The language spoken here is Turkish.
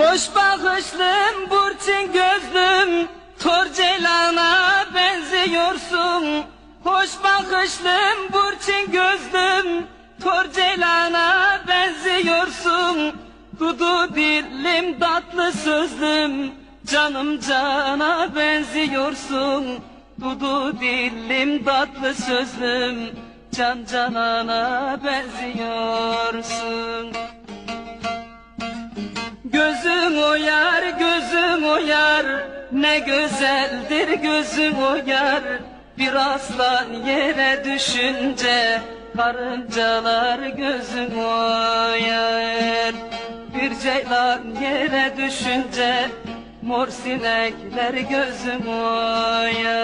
Hoş bakışlım, burçin gözlüm, tor ceylana benziyorsun. Hoş bakışlım, burçin gözlüm, tor ceylana benziyorsun. Dudu dilim, tatlı sözlüm, canım cana benziyorsun. Dudu dilim, tatlı sözlüm, can canana benziyorsun. Oyar, gözün oyar. Ne güzeldir gözün oyar. Bir aslan yere düşünce Karıncalar gözün oyar. Bir ceylan yere düşünce Mor sinekler gözün oyar